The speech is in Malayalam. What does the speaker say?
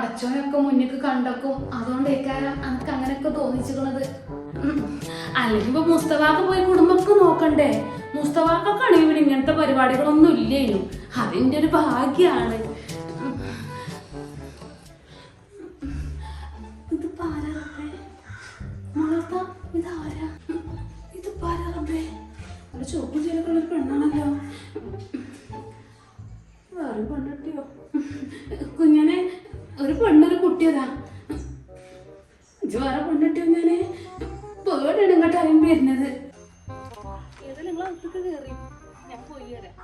പഠിച്ചവനൊക്കെ മുന്നിക്ക് കണ്ടക്കും അതുകൊണ്ടേക്കാരം എനിക്ക് അങ്ങനെയൊക്കെ തോന്നിച്ചിരുന്നത്. അല്ലെങ്കിൽ ഇപ്പൊ മുസ്തഫാക്ക് പോയി കുടുംബമൊക്കെ നോക്കണ്ടേ മുസ്തഫാക്കൊക്കെ ആണെങ്കിൽ ഇവിടെ ഇങ്ങനത്തെ പരിപാടികളൊന്നും ഇല്ലേനു അതിന്റെ ഒരു ഭാഗ്യാണ്. ഇത് റബ്ബേ? മോളെത്താ, ഇതാരാ? പെണ്ണൊരു കുട്ടിയതാ ഇജ്ജ് വേറെ പെണ്ണിട്ടിയോ ഞാൻ പേടിയാണ് ഇങ്ങോട്ട് അറിയാൻ വരുന്നത്. ഏതായാലും നിങ്ങളെ അകത്തേക്ക് കയറി ഞാൻ പോയി വരാം.